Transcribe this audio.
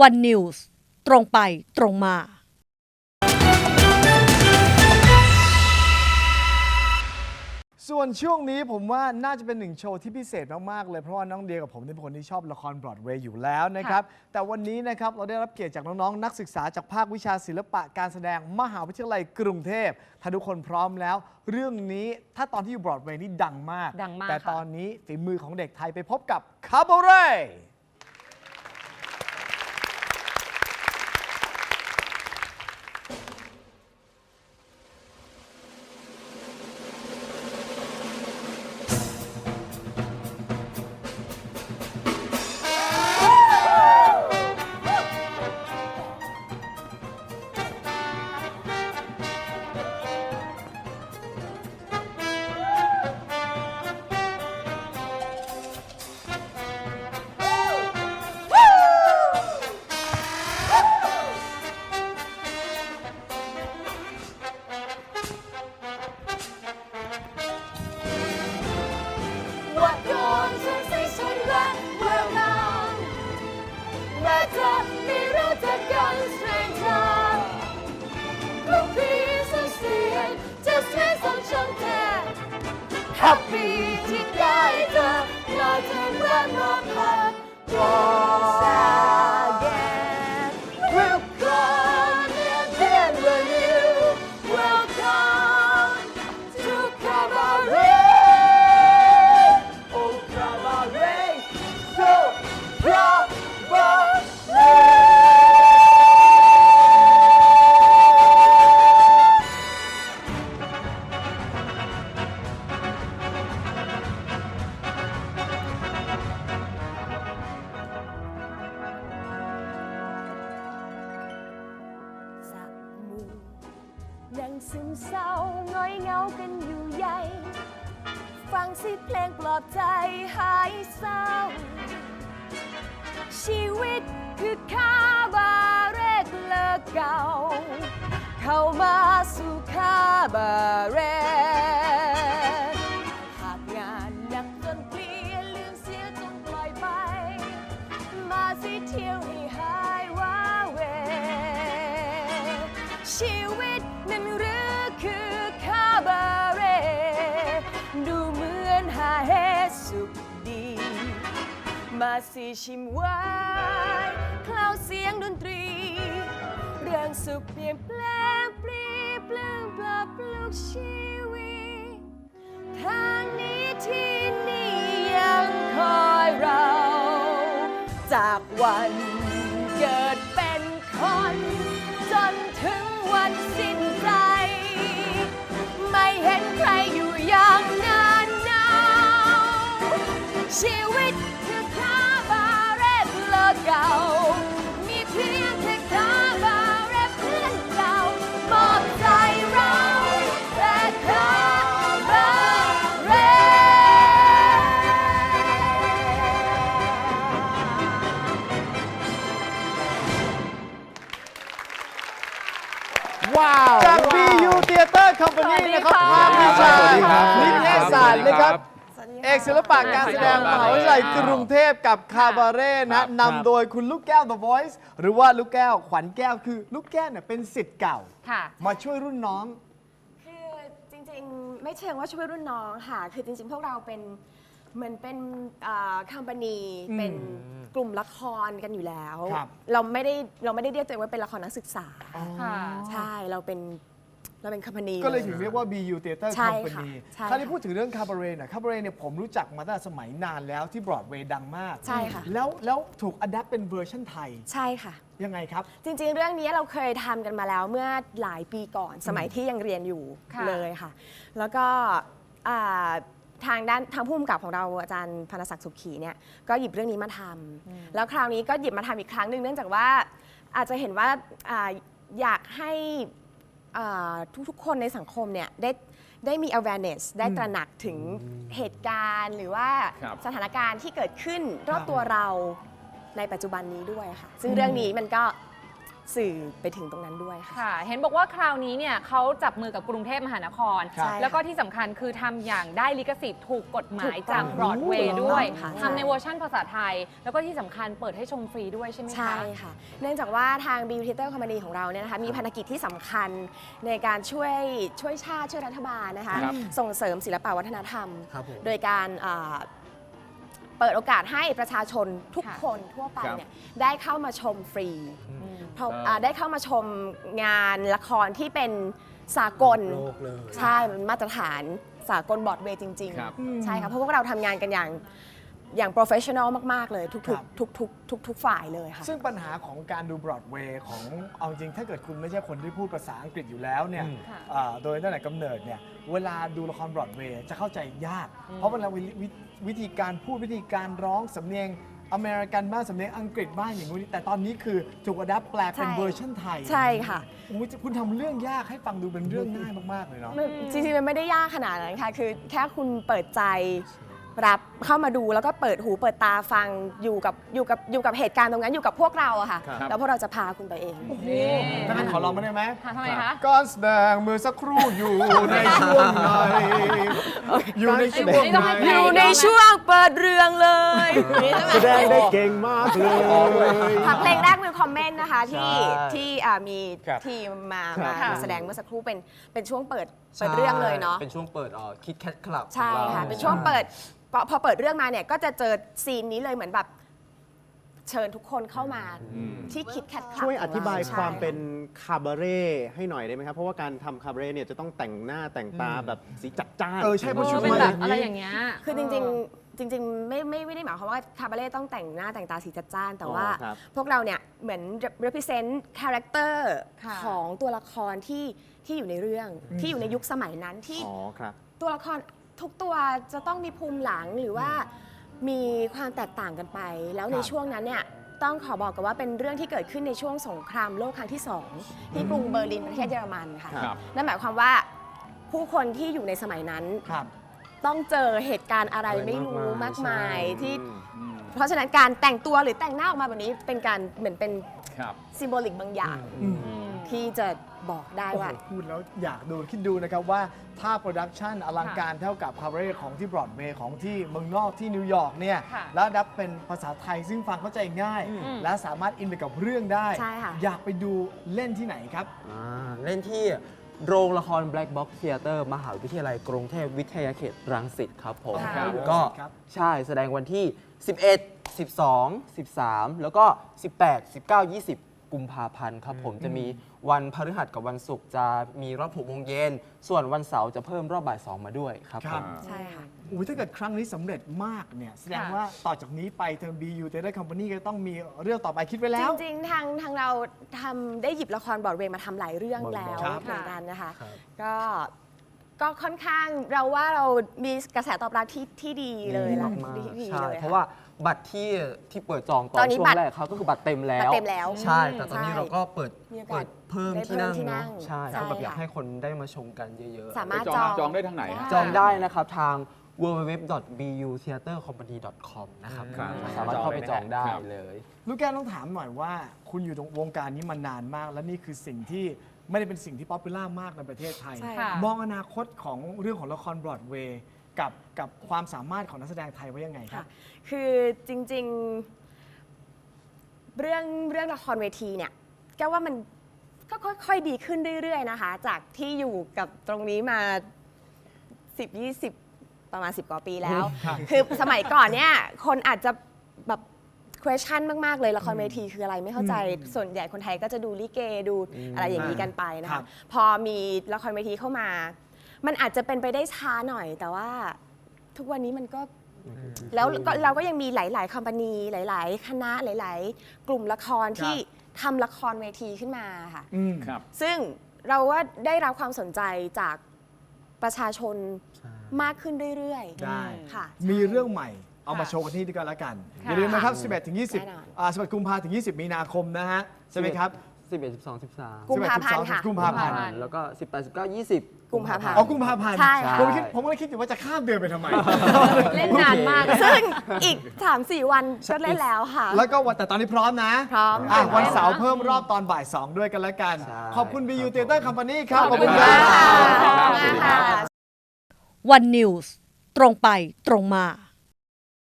วันนิวส์ตรงไปตรงมาส่วนช่วงนี้ผมว่าน่าจะเป็นหนึ่งโชว์ที่พิเศษมาก ๆ เลย เพราะว่าน้องเดียกับผมเนี่ยเป็นคนที่ชอบละครบรอดเวย์อยู่แล้วนะครับ แต่วันนี้นะครับเราได้รับเกียรติจากน้อง ๆ นักศึกษาจากภาควิชาศิลปะการแสดงมหาวิทยาลัยกรุงเทพถ้าทุกคนพร้อมแล้ว เรื่องนี้ถ้าตอนที่อยู่บรอดเวย์นี่ดังมากดังมากแต่ค่ะตอนนี้ฝีมือของเด็กไทยไปพบกับคาร์บเร่ Happy together Not to run ซึมเศร้าง้อยเหงากันอยู่ใหญ่ ฟังสิเพลงปลอบใจหายเศร้า ชีวิตคือคาบาเร่เลิกเก่า เข้ามาสู่คาบาเร่หากงานหนักจนเพลียลืมเสียจนปล่อยไป มาสิเที่ยวให้หายว้าเวชีวิต มาสิชิมไว้คลาวเสียงดนตรี เรื่องสุขเปลี่ยนแปลงปรีปลื้มปลอบปลุกชีวิตทางนี้ที่นี่ยังคอยเรา จากวันเกิดเป็นคน จนถึงวันสิ้นใจ ไม่เห็นใครอยู่อย่างนานนาชีวิต เลอเก่ามีเพียงแค่คาบาเร่เพื่อนเก่ามอบใจเราแต่คาบาเร่ว้าว จาก BU Theater Company นะครับภาควิชาสวัสดีครับนิเทศศาสตร์นะครับสวัสดีเอกศิลปะการแสดงมหาวิทยาลัยกรุงเทพกับคาบาเร่นะนำโดยคุณลูกแก้ว The Voice หรือว่าลูกแก้วขวัญแก้วคือลูกแก้วเนี่ยเป็นสิทธิ์เก่า ค่ะ มาช่วยรุ่นน้อง คือจริงๆ ไม่เชิงว่าช่วยรุ่นน้องค่ะ คือจริงๆ พวกเราเป็นเหมือนเป็นคัมปานีอืมเป็นกลุ่มละครกันอยู่แล้ว ครับ เราไม่ได้เราไม่ได้เรียกตัวเองว่าเป็นละครนักศึกษา ค่ะ ใช่ เราเป็น เราเป็นคัมปานี ก็เลยถึงเรียกว่า BU Theater ใช่ค่ะ Company ใช่คราวนี้ค่ะพูดถึงเรื่องคาบาเร่หน่อยคาบาเร่เนี่ยผมรู้จักมาตั้งแต่สมัยนานแล้วที่บรอดเวย์ดังมากใช่ค่ะ แล้วแล้วถูกอัดแอปเป็นเวอร์ชันไทย ใช่ค่ะ ยังไงครับ จริงๆ เรื่องนี้เราเคยทำกันมาแล้วเมื่อหลายปีก่อน สมัยที่ยังเรียนอยู่ค่ะ เลยค่ะ แล้วก็อ่าทางด้านทางผู้กำกับของเราอาจารย์พนศักดิ์สุขีเนี่ยก็หยิบเรื่องนี้มาทำแล้วคราวนี้ก็หยิบมาทำอีกครั้งหนึ่งเนื่องจากว่าอาจจะเห็นว่าอาอยากให้ อ่าทุกๆ คนในสังคมเนี่ยได้ได้มี awareness ได้ตระหนักถึงเหตุการณ์ หรือว่าครับสถานการณ์ที่เกิดขึ้นรอบตัวเราในปัจจุบันนี้ด้วยค่ะ ซึ่งเรื่องนี้มันก็ สื่อไปถึงตรงนั้นด้วยค่ะ ค่ะ เห็นบอกว่าคราวนี้เนี่ยเขาจับมือกับกรุงเทพมหานครครับใช่แล้วก็ที่สำคัญคือทำอย่างได้ลิขสิทธิ์ถูกกฎหมายถูกต้จาอกงบรอดเวย์ด้วยถูกต้องค่ะ ทำในเวอร์ชั่นภาษาไทย แล้วก็ที่สำคัญเปิดให้ชมฟรีด้วยใช่ไหมคะ ใช่ค่ะ เนื่องจากว่าทาง b ิว t เตอร์คอมพานีของเราเนี่ยนะคะมีภารกิจที่สำคัญในการช่วยช่วยชาติช่วยรัฐบาลนะคะ ครับส่งเสริมศิลปวัฒนธรรม ครับผม โดยการอ่า เปิดโอกาสให้ประชาชนทุกค่ะคนทั่วไปครับเนี่ยได้เข้ามาชมฟรีอืมเพราะครับอ่าได้เข้ามาชมงานละครที่เป็นสากลโลกเลย ใช่มันมาตรฐานสากลบอร์ดเวย์จริง ครับ ๆ ใช่ครับเพราะพวกเราทำงานกันอย่าง อย่างโปรเฟชชั่นอลมาก ๆ เลยทุกครับ ๆทุกทุกทุกทุกๆฝ่ายเลยค่ะ ซึ่งปัญหาของการดูบรอดเวย์ของเอาจริงถ้าเกิดคุณไม่ใช่คนที่พูดภาษาอังกฤษอยู่แล้วเนี่ยค่ะอ่าโดยตั้งแต่กำเนิดเนี่ยเวลาดูละครบรอดเวย์จะเข้าใจยาก เพราะเวลาวิวิวิธีการพูดวิธีการร้องสำเนียงอเมริกันบ้างสำเนียงอังกฤษบ้างอย่างนี้แต่ตอนนี้คือถูกอัดับแปลเป็นใช่ เวอร์ชันไทยใช่ค่ะโอ้ยคุณทำเรื่องยากให้ฟังดูเป็นเรื่องง่ายมากๆเลยเนาะ มันจริงๆมันไม่ได้ยากขนาดนั้นค่ะ คือแค่คุณเปิดใจ รับเข้ามาดูแล้วก็เปิดหูเปิดตาฟังอยู่กับอยู่กับอยู่กับเหตุการณ์ตรงนั้นอยู่กับพวกเราอะค่ะ ครับ แล้วพวกเราจะพาคุณไปเอง นี่ถ้างั้นขอลองมาได้ไหมค่ะทำไมคะ การแสดงเมื่อสักครู่อยู่ในช่วงไหนอยู่ในช่วงนี่ต้องให้ไหเพลนอยู่ในช่วงเปิดเรื่องเลยนี่ใช่ไหมแสดงได้เก่งมากเลย ค่ะเพลงแรกมีคอมเมนต์นะคะที่ใช่ที่อ่ามีครับ ทีมมาครับมาค่ะ มาแสดงเมื่อสักครู่เป็นเป็นช่วงเปิดเปิดเรื่องเลยเนาะ เป็นช่วงเปิดคิดแคทคลับ ใช่ค่ะ เป็นช่วงเปิด พอพอเปิดเรื่องมาเนี่ยก็จะเจอซีนนี้เลยเหมือนแบบเชิญทุกคนเข้ามาที่คิดแคทคลับช่วยอธิบายใช่ความเป็นคาบาเร่ให้หน่อยได้ไหมครับ เพราะว่าการทำคาบาเร่เนี่ยจะต้องแต่งหน้าแต่งตาแบบสีจัดจ้านเออใช่เพราะเอชุอดเป็นมาแบอบย่างอะไรนี้อย่างเงี้ยคือจริงๆจริง ๆ ไม่ไม่ไม่ได้หมายความว่าคาบาเร่ต้องแต่งหน้าแต่งตาสีจัดจ้านแต่ว่าอ๋อครับพวกเราเนี่ยเหมือน represent character ค่ะของตัวละครที่ที่อยู่ในเรื่องที่อยู่ในยุคสมัยนั้นที่อ๋อครับตัวละคร ทุกตัวจะต้องมีภูมิหลังหรือว่ามีความแตกต่างกันไป แล้วในครับ ช่วงนั้นเนี่ยต้องขอบอกกันว่าเป็นเรื่องที่เกิดขึ้นในช่วงสงครามโลกครั้งที่สองที่กรุงเบอร์ลินประเทศเยอรมันค่ะครับ นั่นหมายความว่าผู้คนที่อยู่ในสมัยนั้น ครับ ต้องเจอเหตุการณ์อะไรอะไรไม่รู้มามากกมามายยที่อืมเพราะฉะนั้นการแต่งตัวหรือแต่งหน้าออกมาแบบนี้เป็นการเหมือนเป็นครับ ซิมโบลิกบางอย่าง ที่จะบอกได้โอ้โหว่าพูดแล้วอยากดูคิดดูนะครับว่าถ้าโปรดักชันอลังการเท่ากับคาบาเร่ของที่บรอดเวย์ของที่เมืองนอกที่นิวยอร์กเนี่ยค่ะแล้วดับเป็นภาษาไทยซึ่งฟังเข้าใจง่ายและสามารถอินไปกับเรื่องได้ ใช่ค่ะ อยากไปดูเล่นที่ไหนครับ อ่าเล่นที่โรงละคร Black Box Theater มหาวิทยาลัยกรุงเทพวิทยาเขตรังสิตครับผม ค่ะ ก็ครับ ใช่แสดงวันที่ 11 12 13 แล้วก็ 18 19 20 กุมภาพันธ์ครับผมจะมีวันพฤหัสกับวันศุกร์จะมีรอบ6โมงเย็นส่วนวันเสาร์จะเพิ่มรอบบ่าย2มาด้วยครับคผรับมใช่ค่ะอุ้ยถ้าเกิดครั้งนี้สำเร็จมากเนี่ยแสดงค่ะ ว่าต่อจากนี้ไปทาง BU t h e a t r Company ก็ต้องมีเรื่องต่อไปคิดไว้จแล้วริงๆ ทางทางเราทำได้หยิบละครบรอดเวย์มาทำหลายเรื่องแล้วครับ เหมือนกันนะคะ ครับ ก็ก็ค่อนข้างเราว่าเรามีกระแสตอบรับที่ที่ดีเลยละมากที่ดีใช่เลยเพราะว่า บัตรที่ที่เปิดจองตอตอนนนี้ช่วบังตรแรกเขาก็คือบัตรเต็มแล้บัตวรเต็มแล้ว ใช่ แต่ตอนนี้ใช่เราก็เปิดมีโอกาสเปิดเพิ่มได้ที่นั่งเพิ่มที่นั่เนาะงใช่ใช่ก็แบบอยากค่ะ ให้คนได้มาชมกันเยอะๆ สามารถไปจอง จองได้ทางไหนฮะ จองได้นะครับ ทาง www.butheatercompany.com นะครับครับ สามารถเข้าไปจองได้ครับเลย ลูกแก้วต้องถามหน่อยว่า คุณอยู่ตรงวงการนี้มานานมาก และนี่คือสิ่งที่ไม่ได้เป็นสิ่งที่ป๊อปปูล่ามากในประเทศไทย ใช่ค่ะ มองอนาคตของเรื่องของละครบรอดเวย์ กับกับความสามารถของนักแสดงไทยไว้ยังไงครัค่ะบ คือจริงๆ เรื่องเรื่องละครเวทีเนี่ยแก้วว่ามันก็ค่อยๆดีขึ้นเรื่อยๆนะคะ จากที่อยู่กับตรงนี้มา 10 20 ประมาณ 10 กว่าปีแล้ว ครับ คือสมัยก่อนเนี่ย คนอาจจะแบบ question มาก ๆ เลยละครเวทีคืออะไรไม่เข้าใจส่วนใหญ่คนไทยก็จะดูลิเกดูอะไรอย่างนี้กันไปนะครัคะบ พอมีละครเวทีเข้ามา มันอาจจะเป็นไปได้ช้าหน่อย แต่ว่าทุกวันนี้มันก็แล้วก็เราก็ยังมีหลาย ๆคอมพานีหลาย ๆ คณะหลาย ๆ กลุ่มละครที่ทำละครเวทีขึ้นมาค่ะอืมครับ ซึ่งเราว่าได้รับความสนใจจากประชาชนมากขึ้นเรื่อยได้ๆค่ะ มีเรื่องใหม่เอามาค่ะโชว์กันที่ดีกันแล้วกันค่ะอย่าลืมนะครับ 11 ถึงแน่นอน20อ่า11 กุมภาถึง 20 มีนาคมนะฮะ ใช่ไหมครับ 11 12 13กุมภาพันธ์ค่ะ กุมภาพันธ์ แล้วก็ 18 19 20 กุมภาพันธ์ อ๋อกุมภาพันธ์ใช่ค่ะ ผมคิดผมก็เลยคิดอยู่ว่าจะข้ามเดือนไปทำไม เล่นนานมาก ซึ่งอีก 3-4 วันก็เล่นแล้วค่ะ แล้วก็วันแต่ตอนนี้พร้อมนะพร้อมอะค่ะวันเสาร์เพิ่มรอบตอนบ่าย 2 ด้วยกันแล้วกัน ใช่ ขอบคุณ BU Theater Company ครับขอบคุณครัค่ะ ขอบคุณมากค่ะ วันนิวส์ตรงไปตรงมา